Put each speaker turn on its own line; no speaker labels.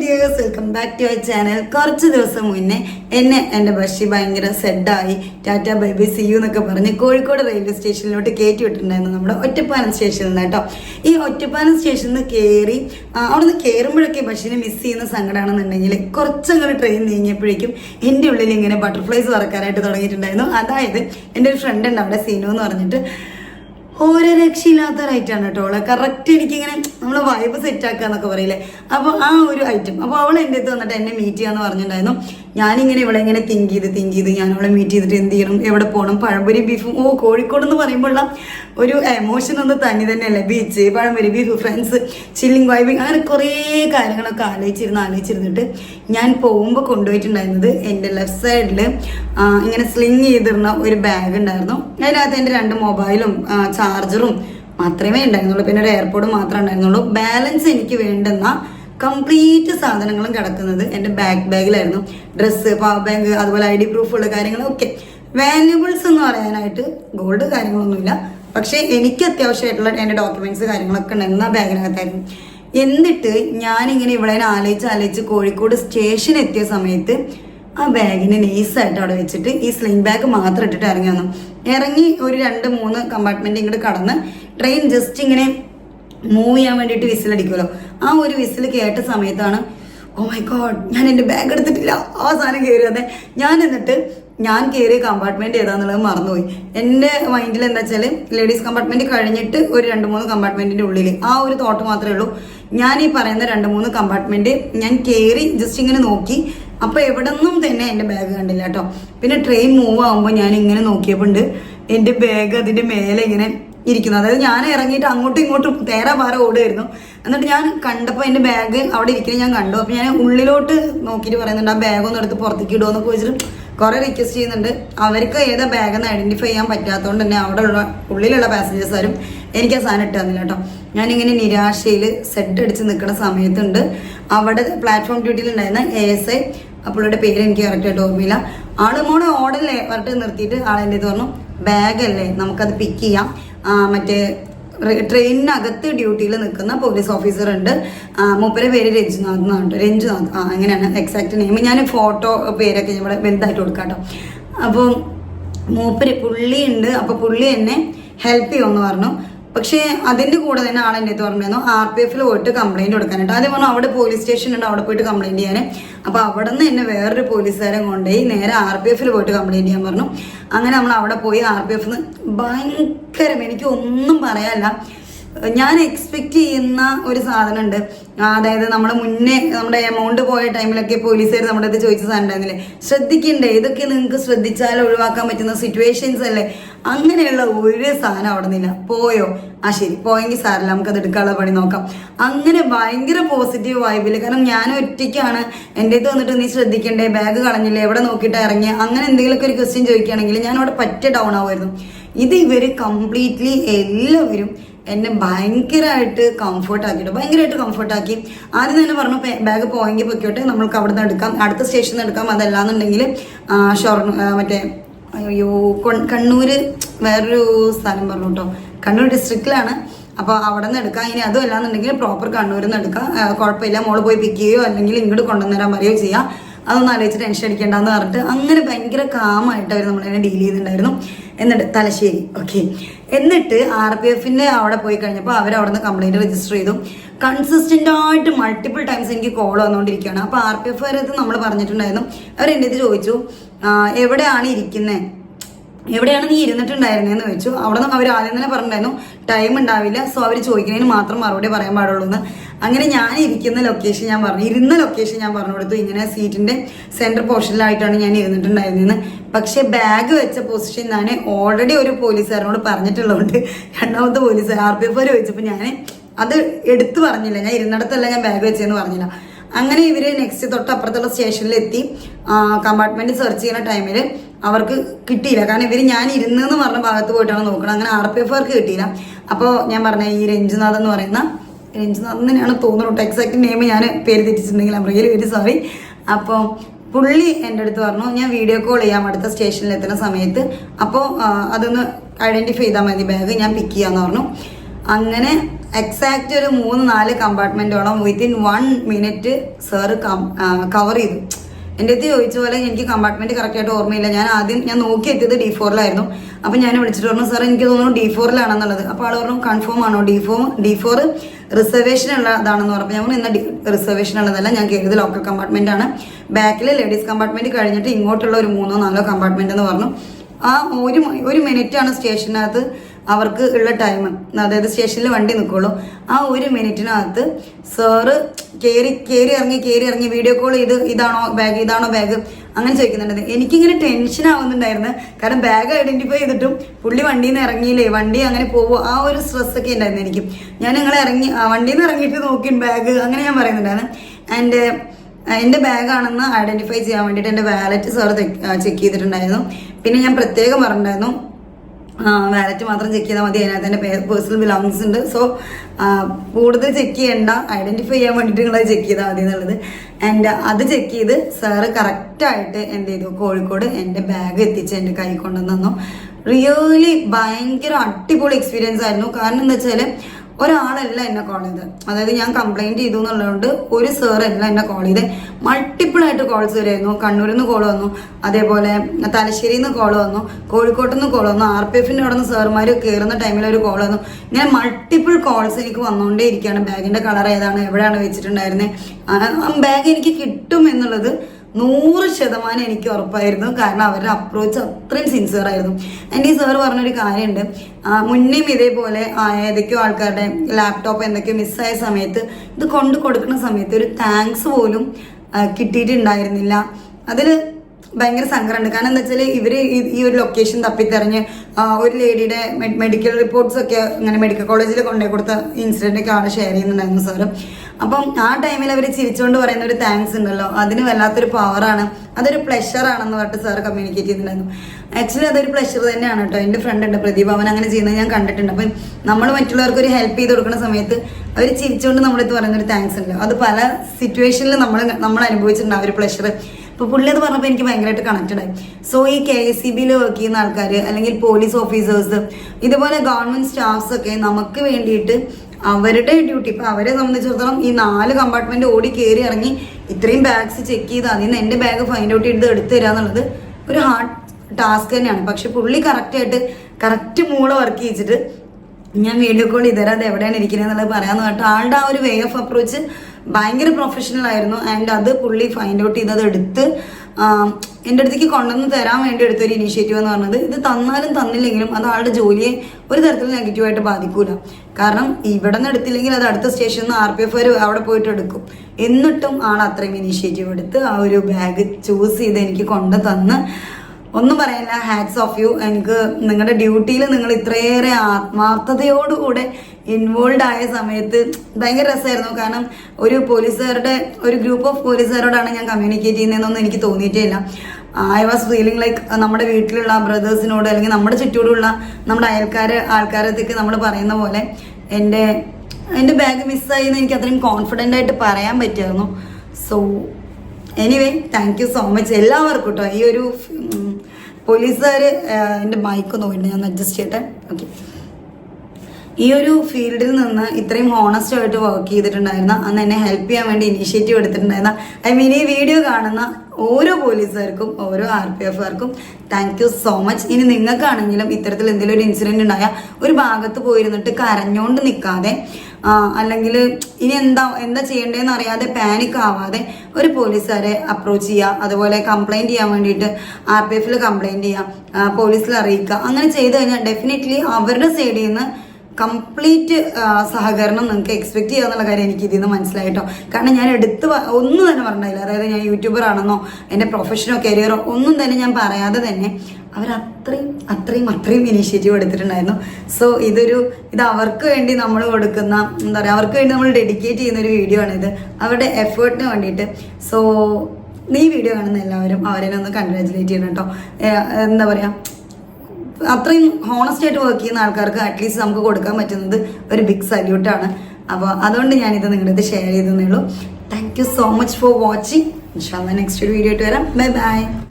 Dears welcome back to our channel കുറച്ച് ദിവസം മുന്നേ എന്നെ എന്റെ ബഷി ഭയങ്കര സെഡായി. Tata bye bye see you എന്നൊക്കെ പറഞ്ഞ് കോഴിക്കോട് റെയിൽവേ സ്റ്റേഷനിലോട്ട് കയറ്റി വിട്ടിട്ടുണ്ടായിരുന്നു നമ്മുടെ ഒറ്റപ്പാലം സ്റ്റേഷനിൽ നിന്ന് കേട്ടോ. ഈ ഒറ്റപ്പാലം സ്റ്റേഷനിൽ നിന്ന് കയറി അവിടെ നിന്ന് കയറുമ്പോഴൊക്കെ ബഷിനെ മിസ് ചെയ്യുന്ന സങ്കടമാണെന്നുണ്ടെങ്കിൽ കുറച്ചങ്ങോട്ട് ട്രെയിൻ നീങ്ങിയപ്പോഴേക്കും എന്റെ ഉള്ളിൽ ഇങ്ങനെ ബട്ടർഫ്ലൈസ് വറക്കാനായിട്ട് തുടങ്ങിയിട്ടുണ്ടായിരുന്നു. അതായത് എന്റെ ഒരു ഫ്രണ്ട് ഉണ്ട് അവിടെ സീനു എന്ന് പറഞ്ഞിട്ട് ഓരോ രക്ഷയില്ലാത്ത റൈറ്റാണ് കേട്ടോ. അവളെ കറക്റ്റ് എനിക്കിങ്ങനെ നമ്മളെ വൈബ് സെറ്റ് ആക്കുക എന്നൊക്കെ പറയില്ലേ. അപ്പോൾ ആ ഒരു ഐറ്റം അപ്പോൾ അവൾ എന്റെ അടുത്ത് വന്നിട്ട് എന്നെ മീറ്റ് ചെയ്യാന്ന് പറഞ്ഞിട്ടുണ്ടായിരുന്നു. ഞാനിങ്ങനെ ഇവിടെ ഇങ്ങനെ തിങ്ക് ചെയ്ത് തിങ്ക് ചെയ്ത് ഞാൻ അവളെ മീറ്റ് ചെയ്തിട്ട് എന്ത് ചെയ്യണം? എവിടെ പോകണം പഴംപൊരി ബീഫും ഓ കോഴിക്കോട് എന്ന് പറയുമ്പോഴുള്ള ഒരു എമോഷൻ ഒന്ന് തന്നെ തന്നെയല്ലേ? Beach pazhampori beef friends chilling vibing അങ്ങനെ കുറേ കാര്യങ്ങളൊക്കെ ആലോചിച്ചിരുന്ന് ആലോചിച്ചിരുന്നിട്ട് ഞാൻ പോകുമ്പോൾ കൊണ്ടുപോയിട്ടുണ്ടായിരുന്നത് എന്റെ ലെഫ്റ്റ് സൈഡിൽ ഇങ്ങനെ സ്ലിങ് ചെയ്തിരുന്ന ഒരു ബാഗ് ഉണ്ടായിരുന്നു. അതിനകത്ത് എന്റെ രണ്ട് മൊബൈലും ചാർജറും മാത്രമേ ഉണ്ടായിരുന്നുള്ളൂ. പിന്നെ ഒരു എയർപോർട്ട് മാത്രമേ ഉണ്ടായിരുന്നുള്ളൂ. ബാലൻസ് എനിക്ക് വേണ്ടുന്ന കംപ്ലീറ്റ് സാധനങ്ങളും കിടക്കുന്നത് എന്റെ ബാക്ക് ബാഗിലായിരുന്നു ഡ്രസ്സ് പവർ ബാങ്ക് അതുപോലെ ഐ ഡി പ്രൂഫുള്ള കാര്യങ്ങളൊക്കെ. വാല്യൂബിൾസ് എന്ന് പറയാനായിട്ട് ഗോൾഡ് കാര്യങ്ങളൊന്നുമില്ല. പക്ഷേ എനിക്ക് അത്യാവശ്യമായിട്ടുള്ള എന്റെ ഡോക്യുമെന്റ്സ് കാര്യങ്ങളൊക്കെ ഉണ്ടായിരുന്നു ആ ബാഗിനകത്തായിരുന്നു. എന്നിട്ട് ഞാനിങ്ങനെ ഇവിടെ ആലോചിച്ച് ആലോചിച്ച് കോഴിക്കോട് സ്റ്റേഷൻ എത്തിയ സമയത്ത് ആ ബാഗിനെ നൈസായിട്ട് അവിടെ വെച്ചിട്ട് ഈ സ്ലിംഗ് ബാഗ് മാത്രം ഇട്ടിട്ട് ഇറങ്ങി വന്നു. ഇറങ്ങി ഒരു രണ്ട് മൂന്ന് കമ്പാർട്ട്മെന്റ് ഇങ്ങോട്ട് കടന്ന് ട്രെയിൻ ജസ്റ്റ് ഇങ്ങനെ മൂവ് ചെയ്യാൻ വേണ്ടിയിട്ട് വിസിലടിക്കുമല്ലോ. ആ ഒരു വിസിൽ കേട്ട സമയത്താണ് ഓ മൈ ഗോഡ് ഞാൻ എന്റെ ബാഗ് എടുത്തിട്ടില്ല. ആ സാധനം കയറി അതെ ഞാൻ എന്നിട്ട് ഞാൻ കയറിയ കമ്പാർട്ട്മെന്റ് ഏതാന്നുള്ളത് മറന്നുപോയി. എന്റെ മൈൻഡിൽ എന്താ വെച്ചാൽ ലേഡീസ് കമ്പാർട്ട്മെന്റ് കഴിഞ്ഞിട്ട് ഒരു രണ്ട് മൂന്ന് കമ്പാർട്ട്മെന്റിന്റെ ഉള്ളിൽ ആ ഒരു തോട്ട് മാത്രമേ ഉള്ളൂ. ഞാൻ ഈ പറയുന്ന രണ്ട് മൂന്ന് കമ്പാർട്ട്മെന്റ് ഞാൻ കയറി ജസ്റ്റ് ഇങ്ങനെ നോക്കി. അപ്പോൾ എവിടെ നിന്നും തന്നെ എന്റെ ബാഗ് കണ്ടില്ല കേട്ടോ പിന്നെ ട്രെയിൻ മൂവ് ആകുമ്പോൾ ഞാൻ ഇങ്ങനെ നോക്കിയപ്പോൾ എന്റെ ബാഗ് അതിന്റെ മേലെ ഇങ്ങനെ ഇരിക്കുന്നു. അതായത് ഞാൻ ഇറങ്ങിയിട്ട് അങ്ങോട്ടും ഇങ്ങോട്ടും തേരാ വേറെ ഓടുമായിരുന്നു എന്നിട്ട് ഞാൻ കണ്ടപ്പോൾ എന്റെ ബാഗ് അവിടെ ഇരിക്കുന്നത് ഞാൻ കണ്ടു. അപ്പോൾ ഞാൻ ഉള്ളിലോട്ട് നോക്കിയിട്ട് പറയുന്നുണ്ട് ആ ബാഗ് ഒന്ന് എടുത്ത് പുറത്തേക്ക് ഇടുമോ എന്നൊക്കെ വെച്ചിട്ട് കുറേ റിക്വസ്റ്റ് ചെയ്യുന്നുണ്ട്. അവർക്ക് ഏതാ ബാഗ് എന്ന് ഐഡന്റിഫൈ ചെയ്യാൻ പറ്റാത്തതുകൊണ്ട് തന്നെ അവിടെ ഉള്ള ഉള്ളിലുള്ള പാസഞ്ചേഴ്സ് ആരും എനിക്ക് ആ സാധനം ഇട്ട് തന്നില്ല കേട്ടോ. ഞാനിങ്ങനെ നിരാശയിൽ സെറ്റ് അടിച്ച് നിൽക്കുന്ന സമയത്തുണ്ട്. അവിടെ പ്ലാറ്റ്ഫോം ഡ്യൂട്ടിയിൽ ഉണ്ടായിരുന്ന എ എസ് ഐ അപ്പോളുടെ പേര് എനിക്ക് കറക്റ്റായിട്ട് ഓർമ്മയില്ല. ആളും കൂടെ ഓടല്ലേ പറഞ്ഞിട്ട് നിർത്തിയിട്ട് ആളെന്റെ ഇത് പറഞ്ഞു ബാഗല്ലേ നമുക്കത് പിക്ക് ചെയ്യാം. മറ്റേ ട്രെയിനിനകത്ത് ഡ്യൂട്ടിയിൽ നിൽക്കുന്ന പോലീസ് ഓഫീസർ ഉണ്ട് മൂപ്പരെ പേര് രഞ്ജുനാഥ് എന്നാണ്. രഞ്ജുനാഥ്. ആ അങ്ങനെയാണ് എക്സാക്ട് നെയിം ഞാൻ ഫോട്ടോ പേരൊക്കെ ഇവിടെ വലുതായിട്ട് കൊടുക്കാം കേട്ടോ. അപ്പോൾ മൂപ്പര് പുള്ളി ഉണ്ട് അപ്പോൾ പുള്ളി എന്നെ ഹെൽപ്പ് ചെയ്യുമെന്ന് പറഞ്ഞു. പക്ഷേ അതിന്റെ കൂടെ തന്നെ ആൾ എന്റെ അടുത്ത് പറഞ്ഞിരുന്നു ആർ പി എഫിൽ പോയിട്ട് കംപ്ലൈന്റ് കൊടുക്കാനായിട്ട്. ആദ്യം പറഞ്ഞു അവിടെ പോലീസ് സ്റ്റേഷൻ ഉണ്ട് അവിടെ പോയിട്ട് കംപ്ലൈന്റ് ചെയ്യാൻ അപ്പോൾ അവിടെ നിന്ന് എന്നെ വേറൊരു പോലീസുകാരൻ കൊണ്ടുപോയി നേരെ ആർ പി എഫിൽ പോയിട്ട് കംപ്ലൈന്റ് ചെയ്യാൻ പറഞ്ഞു. അങ്ങനെ നമ്മൾ അവിടെ പോയി ആർ പി എഫ് ഭയങ്കരം എനിക്ക് ഒന്നും പറയാനില്ല. ഞാൻ എക്സ്പെക്ട് ചെയ്യുന്ന ഒരു സാധനം ഉണ്ട് അതായത് നമ്മൾ മുന്നേ നമ്മുടെ എമൗണ്ട് പോയ ടൈമിലൊക്കെ പോലീസുകാർ നമ്മുടെ അടുത്ത് ചോദിച്ച സാധനം ഉണ്ടായിരുന്നില്ലേ ശ്രദ്ധിക്കണ്ടേ? ഇതൊക്കെ നിങ്ങൾക്ക് ശ്രദ്ധിച്ചാൽ ഒഴിവാക്കാൻ പറ്റുന്ന സിറ്റുവേഷൻസ് അല്ലേ? അങ്ങനെയുള്ള ഒരു സാധനം അവിടെ നിന്നില്ല. പോയോ? ആ ശരി. പോയെങ്കിൽ സാറില്ല നമുക്കത് എടുക്കാനുള്ള പണി നോക്കാം. അങ്ങനെ ഭയങ്കര പോസിറ്റീവ് വൈബിൽ കാരണം ഞാൻ ഒറ്റയ്ക്കാണ്. എന്റെ അടുത്ത് വന്നിട്ട് നീ ശ്രദ്ധിക്കണ്ടേ? ബാഗ് കളഞ്ഞില്ലേ? എവിടെ നോക്കിയിട്ട് ഇറങ്ങി അങ്ങനെ എന്തെങ്കിലുമൊക്കെ ഒരു ക്വസ്റ്റ്യൻ ചോദിക്കുകയാണെങ്കിൽ ഞാൻ അവിടെ പറ്റ ഡൗൺ ആവുമായിരുന്നു. ഇത് ഇവർ കംപ്ലീറ്റ്ലി എല്ലാവരും എന്നെ ഭയങ്കരമായിട്ട് കംഫർട്ട് ആക്കിയിട്ട് ഭയങ്കരമായിട്ട് കംഫർട്ട് ആക്കി. ആദ്യം തന്നെ പറഞ്ഞു ബാഗ് പോയെങ്കിൽ പൊയ്ക്കോട്ടെ നമ്മൾക്ക് അവിടെ നിന്ന് എടുക്കാം അടുത്ത സ്റ്റേഷനിൽ നിന്ന് എടുക്കാം അതല്ലാന്നുണ്ടെങ്കിൽ ഷൊർണ മറ്റേ അയ്യോ കണ്ണൂർ വേറൊരു സ്ഥലം പറഞ്ഞു കേട്ടോ കണ്ണൂർ ഡിസ്ട്രിക്റ്റിലാണ് അപ്പോൾ അവിടെ നിന്ന് എടുക്കാം. ഇനി അതും അല്ലാന്നുണ്ടെങ്കിൽ പ്രോപ്പർ കണ്ണൂരിൽ നിന്ന് എടുക്കാം കുഴപ്പമില്ല. മോൾ പോയി പിക്ക് ചെയ്യുകയോ അല്ലെങ്കിൽ ഇങ്ങോട്ട് കൊണ്ടുവന്നേരാൻ പറയുകയോ ചെയ്യാം. അതൊന്നും ആലോചിച്ച് ടെൻഷൻ അടിക്കേണ്ടെന്ന് പറഞ്ഞിട്ട് അങ്ങനെ ഭയങ്കര കാമായിട്ട് അവർ നമ്മളതിനെ ഡീൽ ചെയ്തിട്ടുണ്ടായിരുന്നു എന്നിട്ട് തലശ്ശേരി ഓക്കെ എന്നിട്ട് ആർ പി എഫിന്റെ അവിടെ പോയി കഴിഞ്ഞപ്പോൾ അവർ അവിടെ നിന്ന് കംപ്ലൈന്റ് രജിസ്റ്റർ ചെയ്തു. കൺസിസ്റ്റന്റ് ആയിട്ട് മൾട്ടിപ്പിൾ ടൈംസ് എനിക്ക് കോൾ വന്നുകൊണ്ടിരിക്കുകയാണ് അപ്പോൾ ആർ പി എഫ് കാരത്ത് നമ്മൾ പറഞ്ഞിട്ടുണ്ടായിരുന്നു. അവർ എന്റെ അടുത്ത് ചോദിച്ചു എവിടെയാണ് ഇരിക്കുന്നത് എവിടെയാണ് നീ ഇരുന്നിട്ടുണ്ടായിരുന്നതെന്ന് വെച്ചു അവിടെ നിന്ന് അവർ ആദ്യം തന്നെ പറഞ്ഞിട്ടുണ്ടായിരുന്നു ടൈം ഉണ്ടാവില്ല. സോ അവർ ചോദിക്കുന്നതിന് മാത്രം മറുപടി പറയാൻ പാടുള്ളൂ എന്ന് അങ്ങനെ ഞാൻ ഇരിക്കുന്ന ലൊക്കേഷൻ ഞാൻ പറഞ്ഞു ഇരുന്ന ലൊക്കേഷൻ ഞാൻ പറഞ്ഞു കൊടുത്തു ഇങ്ങനെ സീറ്റിന്റെ സെന്റർ പോർഷനിലായിട്ടാണ് ഞാൻ ഇരുന്നിട്ടുണ്ടായിരുന്നത് പക്ഷേ ബാഗ് വെച്ച പൊസിഷൻ ഞാൻ ഓൾറെഡി ഒരു പോലീസുകാരനോട് പറഞ്ഞിട്ടുള്ളതുകൊണ്ട് രണ്ടാമത്തെ പോലീസുകാർ ആർ പി എഫ് ചോദിച്ചപ്പോൾ ഞാൻ അത് എടുത്തു പറഞ്ഞില്ല. ഞാൻ ഇരുന്നിടത്തല്ല ഞാൻ ബാഗ് വെച്ചതെന്ന് പറഞ്ഞില്ല. അങ്ങനെ ഇവർ നെക്സ്റ്റ് തൊട്ടപ്പുറത്തുള്ള അപ്പുറത്തുള്ള സ്റ്റേഷനിലെത്തി കമ്പാർട്ട്മെന്റ് സെർച്ച് ചെയ്യുന്ന ടൈമിൽ അവർക്ക് കിട്ടിയില്ല. കാരണം ഇവർ ഞാൻ ഇരുന്നെന്ന് പറഞ്ഞ ഭാഗത്ത് പോയിട്ടാണ് നോക്കുന്നത് അങ്ങനെ ആർ പി എഫ് അവർക്ക് കിട്ടിയില്ല. അപ്പോൾ ഞാൻ പറഞ്ഞ ഈ രഞ്ജുനാഥ് എന്ന് പറയുന്ന രഞ്ജുനാഥ് തന്നെയാണ് തോന്നുന്നു എക്സാക്ട് നെയിം ഞാൻ പേര് തെറ്റിച്ചിട്ടുണ്ടെങ്കിൽ ഐ റിയലി വെരി സോറി അപ്പോൾ പുള്ളി എന്റെ അടുത്ത് പറഞ്ഞു ഞാൻ വീഡിയോ കോൾ ചെയ്യാം അടുത്ത സ്റ്റേഷനിൽ എത്തുന്ന സമയത്ത്. അപ്പോൾ അതൊന്ന് ഐഡന്റിഫൈ ചെയ്താൽ മതി ബാഗ് ഞാൻ പിക്ക് ചെയ്യാന്ന് പറഞ്ഞു. അങ്ങനെ എക്സാക്റ്റ് ഒരു മൂന്ന് നാല് കമ്പാർട്ട്മെന്റോളം within one minute sir cover ചെയ്തു. എന്റെ അടുത്ത് ചോദിച്ച പോലെ എനിക്ക് കമ്പാർട്ട്മെന്റ് കറക്റ്റായിട്ട് ഓർമ്മയില്ല. ഞാൻ ആദ്യം ഞാൻ നോക്കി എത്തിയത് ഡി ഫോറിലായിരുന്നു അപ്പം ഞാൻ വിളിച്ചിട്ട് പറഞ്ഞു സാർ എനിക്ക് തോന്നുന്നു ഡി ഫോറിലാണെന്നുള്ളത് അപ്പോൾ ആൾ പറഞ്ഞു കൺഫേം ആണോ? D four D four reservation ഉള്ളതാണെന്ന് പറഞ്ഞു ഞാൻ പറഞ്ഞു ഇന്ന് റിസർവേഷൻ ഉള്ളതല്ല ഞാൻ കയറിയത് ലോക്കൽ കമ്പാർട്ട്മെന്റ് ആണ്. ബാക്കിൽ ലേഡീസ് കമ്പാർട്ട്മെന്റ് കഴിഞ്ഞിട്ട് ഇങ്ങോട്ടുള്ള ഒരു മൂന്നോ നാലോ കമ്പാർട്ട്മെന്റ് എന്ന് പറഞ്ഞു. ആ ഒരു ഒരു മിനിറ്റ് ആണ് സ്റ്റേഷനകത്ത് അവർക്ക് ഉള്ള ടൈം അതായത് സ്റ്റേഷനിൽ വണ്ടി നിൽക്കുള്ളൂ ആ ഒരു മിനിറ്റിനകത്ത് സാറ് കയറി കയറി ഇറങ്ങി കയറി ഇറങ്ങി വീഡിയോ കോൾ ചെയ്ത് ഇതാണോ ബാഗ് ഇതാണോ ബാഗ് അങ്ങനെ ചോദിക്കുന്നുണ്ട്. എനിക്കിങ്ങനെ ടെൻഷൻ ആവുന്നുണ്ടായിരുന്നു. കാരണം ബാഗ് ഐഡന്റിഫൈ ചെയ്തിട്ടും പുള്ളി വണ്ടിയിൽ നിന്ന് ഇറങ്ങിയില്ലേ വണ്ടി അങ്ങനെ പോവോ ആ ഒരു സ്ട്രെസ് ഒക്കെ ഉണ്ടായിരുന്നു എനിക്ക്. ഞാൻ നിങ്ങൾ ഇറങ്ങി വണ്ടിയിൽ നിന്ന് ഇറങ്ങിയിട്ട് നോക്കി ബാഗ് അങ്ങനെ ഞാൻ പറയുന്നുണ്ടായിരുന്നു. ആൻഡ് എന്റെ ബാഗാണെന്ന് ഐഡന്റിഫൈ ചെയ്യാൻ വേണ്ടിയിട്ട് എന്റെ വാലറ്റ് സാർ ചെക്ക് ചെയ്തിട്ടുണ്ടായിരുന്നു. പിന്നെ ഞാൻ പ്രത്യേകം പറഞ്ഞിട്ടുണ്ടായിരുന്നു വാലറ്റ് മാത്രം ചെക്ക് ചെയ്താൽ മതി. അതിനകത്ത് എന്റെ പേഴ്സണൽ ബിലോങ്സ് ഉണ്ട്. സോ കൂടുതൽ ചെക്ക് ചെയ്യേണ്ട. ഐഡന്റിഫൈ ചെയ്യാൻ വേണ്ടിയിട്ട് നിങ്ങൾ ചെക്ക് ചെയ്താൽ മതി എന്നുള്ളത്. ആൻഡ് അത് ചെക്ക് ചെയ്ത് സാറ് കറക്റ്റായിട്ട് എന്ത് ചെയ്തു? കോഴിക്കോട് എന്റെ ബാഗ് എത്തിച്ച് എന്റെ കൈ കൊണ്ടുവന്നു തന്നു. റിയലി ഭയങ്കര അടിപൊളി എക്സ്പീരിയൻസ് ആയിരുന്നു. കാരണം എന്താ വെച്ചാൽ ഒരാളല്ല എന്നെ കോൾ ചെയ്ത് അതായത് ഞാൻ കംപ്ലൈന്റ് ചെയ്തു എന്നുള്ളതുകൊണ്ട് ഒരു സാർ അല്ല എന്നെ കോൾ ചെയ്ത് മൾട്ടിപ്പിൾ ആയിട്ട് കോൾസ് വരുമായിരുന്നു കണ്ണൂരിൽ നിന്ന് കോൾ വന്നു. അതേപോലെ തലശ്ശേരിയിൽ നിന്ന് കോൾ വന്നു. കോഴിക്കോട്ട് നിന്ന് കോൾ വന്നു. ആർ പി എഫിന്റെ അവിടെ നിന്ന് സാറുമാർ കയറുന്ന ടൈമിൽ ഒരു കോൾ വന്നു. ഇങ്ങനെ മൾട്ടിപ്പിൾ കോൾസ് എനിക്ക് വന്നുകൊണ്ടേ ഇരിക്കുകയാണ് ബാഗിന്റെ കളർ ഏതാണ് എവിടെയാണ് വെച്ചിട്ടുണ്ടായിരുന്നത് ബാഗ് എനിക്ക് കിട്ടും എന്നുള്ളത് നൂറ് ശതമാനം എനിക്ക് ഉറപ്പായിരുന്നു. കാരണം അവരുടെ അപ്രോച്ച് അത്രയും സിൻസിയർ ആയിരുന്നു. എന്റെ ഈ സാർ പറഞ്ഞൊരു കാര്യമുണ്ട്. മുന്നേയും ഇതേപോലെ ഏതൊക്കെയോ ആൾക്കാരുടെ ലാപ്ടോപ്പ് എന്തൊക്കെയോ മിസ്സായ സമയത്ത് ഇത് കൊണ്ട് കൊടുക്കുന്ന സമയത്ത് ഒരു താങ്ക്സ് പോലും കിട്ടിയിട്ടുണ്ടായിരുന്നില്ല. അതിൽ ഭയങ്കര സങ്കടമുണ്ട്. കാരണം എന്താ വെച്ചാൽ ഇവർ ഈ- ഒരു ലൊക്കേഷൻ തപ്പിത്തെറിഞ്ഞ് ഒരു ലേഡിയുടെ മെഡിക്കൽ റിപ്പോർട്ട്സ് ഒക്കെ മെഡിക്കൽ കോളേജിൽ കൊണ്ടുപോയി കൊടുത്ത ഇൻസിഡന്റ് ഒക്കെ ആണ് ഷെയർ ചെയ്യുന്നുണ്ടായിരുന്നു സാറ് അപ്പം ആ ടൈമിൽ അവർ ചിരിച്ചുകൊണ്ട് പറയുന്ന ഒരു താങ്ക്സ് ഉണ്ടല്ലോ. അതിന് വല്ലാത്തൊരു പവറാണ് അതൊരു പ്ലഷർ ആണെന്ന് പറഞ്ഞിട്ട് സാർ കമ്മ്യൂണിക്കേറ്റ് ചെയ്തിട്ടുണ്ടായിരുന്നു. ആക്ച്വലി അതൊരു പ്ലഷർ തന്നെയാണ് കേട്ടോ എന്റെ ഫ്രണ്ട് ഉണ്ട് പ്രദീപ്. അവൻ അങ്ങനെ ചെയ്യുന്നത് ഞാൻ കണ്ടിട്ടുണ്ട്. അപ്പം നമ്മൾ മറ്റുള്ളവർക്ക് ഒരു ഹെൽപ്പ് ചെയ്ത് കൊടുക്കുന്ന സമയത്ത് അവർ ചിരിച്ചുകൊണ്ട് നമ്മളടുത്ത് പറയുന്ന ഒരു താങ്ക്സ് ഉണ്ടല്ലോ. അത് പല സിറ്റുവേഷനിൽ നമ്മൾ നമ്മൾ അനുഭവിച്ചിട്ടുണ്ട് ആ ഒരു പ്ലഷർ ഇപ്പൊ പുള്ളി അത് പറഞ്ഞപ്പോൾ എനിക്ക് ഭയങ്കരമായിട്ട് കണക്റ്റഡ് ആയി. സോ ഈ കെ എസ് സി ബിയിൽ വർക്ക് ചെയ്യുന്ന ആൾക്കാർ അല്ലെങ്കിൽ പോലീസ് ഓഫീസേഴ്സ് ഇതുപോലെ ഗവൺമെന്റ് സ്റ്റാഫ്സ് ഒക്കെ നമുക്ക് വേണ്ടിയിട്ട് അവരുടെ ഡ്യൂട്ടി ഇപ്പൊ അവരെ സംബന്ധിച്ചിടത്തോളം ഈ നാല് കമ്പാർട്ട്മെന്റ് ഓടി കയറി ഇറങ്ങി ഇത്രയും ബാഗ്സ് ചെക്ക് ചെയ്ത് അതിൽ നിന്ന് എന്റെ ബാഗ് ഫൈൻഡ് ഔട്ട് ചെയ്ത് എടുത്തു തരിക എന്നുള്ളത് ഒരു ഹാർഡ് ടാസ്ക് തന്നെയാണ്. പക്ഷെ പുള്ളി കറക്റ്റ് ആയിട്ട് കറക്റ്റ് മൂളെ വർക്ക് ചെയ്യിച്ചിട്ട് ഞാൻ വീഡിയോ കോൾ ചെയ്തുതരാം. അത് എവിടെയാണ് ഇരിക്കുന്നത് എന്നുള്ളത് പറയാമെന്ന് പറഞ്ഞിട്ട് ആളുടെ ആ ഒരു വേ ഓഫ് അപ്രോച്ച് ഭയങ്കര പ്രൊഫഷണൽ ആയിരുന്നു. ആൻഡ് അത് പുള്ളി ഫൈൻഡ് ഔട്ട് ചെയ്ത് അത് എടുത്ത് എന്റെ അടുത്തേക്ക് കൊണ്ടുവന്ന് തരാൻ വേണ്ടി എടുത്തൊരു ഇനീഷ്യേറ്റീവ് എന്ന് പറഞ്ഞത് ഇത് തന്നാലും തന്നില്ലെങ്കിലും അത് ആളുടെ ജോലിയെ ഒരു തരത്തിൽ നെഗറ്റീവായിട്ട് ബാധിക്കൂല. കാരണം ഇവിടെ നിന്ന് എടുത്തില്ലെങ്കിൽ അത് അടുത്ത സ്റ്റേഷനിൽ നിന്ന് ആർ പി എഫ് അവിടെ പോയിട്ട് എടുക്കും. എന്നിട്ടും ആൾ അത്രയും ഇനീഷ്യേറ്റീവ് എടുത്ത് ആ ഒരു ബാഗ് ചൂസ് ചെയ്ത് എനിക്ക് കൊണ്ടു തന്ന്. ഒന്നും പറയാനില്ല ഹാറ്റ്സ് ഓഫ് യു എനിക്ക് നിങ്ങളുടെ ഡ്യൂട്ടിയിൽ നിങ്ങൾ ഇത്രയേറെ ആത്മാർത്ഥതയോടുകൂടെ ഇൻവോൾവ് ആയ സമയത്ത് ഭയങ്കര രസമായിരുന്നു. കാരണം ഒരു പോലീസുകാരുടെ ഒരു ഗ്രൂപ്പ് ഓഫ് പോലീസുകാരോടാണ് ഞാൻ കമ്മ്യൂണിക്കേറ്റ് ചെയ്യുന്നതെന്നൊന്നും എനിക്ക് തോന്നിയിട്ടില്ല ഐ വാസ് ഫീലിംഗ് ലൈക്ക് നമ്മുടെ വീട്ടിലുള്ള ബ്രദേഴ്സിനോട് അല്ലെങ്കിൽ നമ്മുടെ ചുറ്റോടുള്ള നമ്മുടെ അയൽക്കാർ ആൾക്കാരത്തേക്ക് നമ്മൾ പറയുന്ന പോലെ എന്റെ എന്റെ ബാഗ് മിസ്സായി എന്ന് എനിക്ക് അത്രയും കോൺഫിഡന്റ് ആയിട്ട് പറയാൻ പറ്റിയായിരുന്നു. So anyway thank you so much എല്ലാവർക്കും കേട്ടോ ഈ ഒരു പോലീസുകാർ എന്റെ മൈക്ക് നോക്കിയിട്ടുണ്ട് ഞാൻ അഡ്ജസ്റ്റ് ചെയ്യട്ടെ. ഓക്കെ ഈ ഒരു ഫീൽഡിൽ നിന്ന് ഇത്രയും ഹോണസ്റ്റ് ആയിട്ട് വർക്ക് ചെയ്തിട്ടുണ്ടായിരുന്ന അന്ന് എന്നെ ഹെൽപ്പ് ചെയ്യാൻ വേണ്ടി ഇനിഷ്യേറ്റീവ് എടുത്തിട്ടുണ്ടായിരുന്ന ഐ മീൻ ഈ വീഡിയോ കാണുന്ന ഓരോ പോലീസുകാർക്കും ഓരോ ആർ പി എഫുകാർക്കും താങ്ക് യു സോ മച്ച് ഇനി നിങ്ങൾക്കാണെങ്കിലും ഇത്തരത്തിൽ എന്തെങ്കിലും ഒരു ഇൻസിഡന്റ് ഉണ്ടായാൽ ഒരു ഭാഗത്ത് പോയിരുന്നിട്ട് കരഞ്ഞോണ്ട് നിൽക്കാതെ അല്ലെങ്കിൽ ഇനി എന്താ എന്താ ചെയ്യേണ്ടതെന്ന് അറിയാതെ പാനിക് ആവാതെ ഒരു പോലീസുകാരെ അപ്രോച്ച് ചെയ്യുക അതുപോലെ കംപ്ലൈന്റ് ചെയ്യാൻ വേണ്ടിയിട്ട് ആർ പി എഫിൽ കംപ്ലൈന്റ് ചെയ്യുക പോലീസിൽ അറിയിക്കുക അങ്ങനെ ചെയ്തു കഴിഞ്ഞാൽ ഡെഫിനറ്റ്ലി അവരുടെ സൈഡിൽ നിന്ന് കംപ്ലീറ്റ് സഹകരണം നിങ്ങൾക്ക് എക്സ്പെക്ട് ചെയ്യാന്നുള്ള കാര്യം എനിക്ക് ഇതിൽ നിന്ന് മനസ്സിലായിട്ടോ കാരണം ഞാൻ എടുത്ത് ഒന്നും തന്നെ പറഞ്ഞില്ല. അതായത് ഞാൻ യൂട്യൂബർ ആണെന്നോ എന്റെ പ്രൊഫഷനോ കരിയറോ ഒന്നും തന്നെ ഞാൻ പറയാതെ തന്നെ അവർ അത്രയും അത്രയും അത്രയും ഇനീഷ്യേറ്റീവ് എടുത്തിട്ടുണ്ടായിരുന്നു. സോ ഇതൊരു ഇത് അവർക്ക് വേണ്ടി നമ്മൾ കൊടുക്കുന്ന എന്താ പറയുക അവർക്ക് വേണ്ടി നമ്മൾ ഡെഡിക്കേറ്റ് ചെയ്യുന്ന ഒരു വീഡിയോ ആണിത്. അവരുടെ എഫേർട്ടിന് വേണ്ടിയിട്ട്. സോ ഈ വീഡിയോ കാണുന്ന എല്ലാവരും അവരെ ഒന്ന് കൺഗ്രാജുലേറ്റ് ചെയ്യണം കേട്ടോ എന്താ പറയുക അത്രയും ഹോണസ്റ്റ് ആയിട്ട് വർക്ക് ചെയ്യുന്ന ആൾക്കാർക്ക് അറ്റ്ലീസ്റ്റ് നമുക്ക് കൊടുക്കാൻ പറ്റുന്നത് ഒരു ബിഗ് സല്യൂട്ട് ആണ്. അപ്പോൾ അതുകൊണ്ട് ഞാനിത് നിങ്ങളുടെ ഷെയർ ചെയ്തു ഉള്ളൂ. Thank you so much for watching ഇൻഷാല്ല നെക്സ്റ്റ് വീഡിയോ ആയിട്ട് വരാം. Bye bye